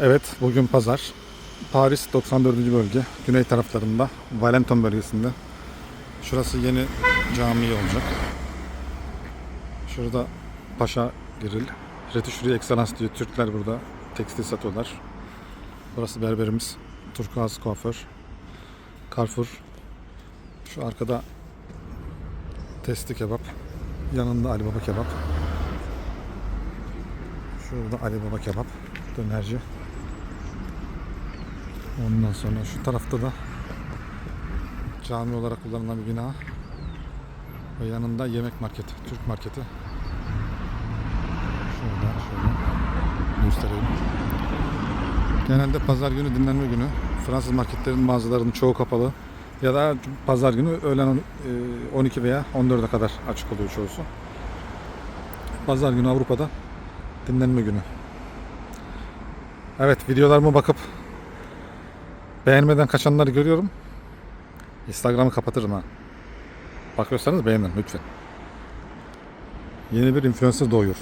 Evet, bugün pazar. Paris 94. bölge, güney taraflarında, Valenton bölgesinde. Şurası yeni cami olacak. Şurada Paşa Grill. Retuşri Excellence diyor. Türkler burada tekstil satıyorlar. Burası berberimiz. Turkuaz kuaför. Carrefour. Şu arkada testi kebap. Yanında Ali Baba kebap. Şurada Ali Baba kebap. Dönerci. Ondan sonra şu tarafta da cami olarak kullanılan bir bina. Ve yanında yemek marketi, Türk marketi. Şurada şöyle göstereyim. Genelde pazar günü dinlenme günü. Fransız marketlerin bazılarının çoğu kapalı. Ya da pazar günü öğlen on- e, 12 veya 14'e kadar açık oluyor çoğusu. Pazar günü Avrupa'da dinlenme günü. Evet videolarıma bakıp beğenmeden kaçanları görüyorum. Instagram'ı kapatırım ha. Bakıyorsanız beğenin lütfen. Yeni bir influencer doğuyor.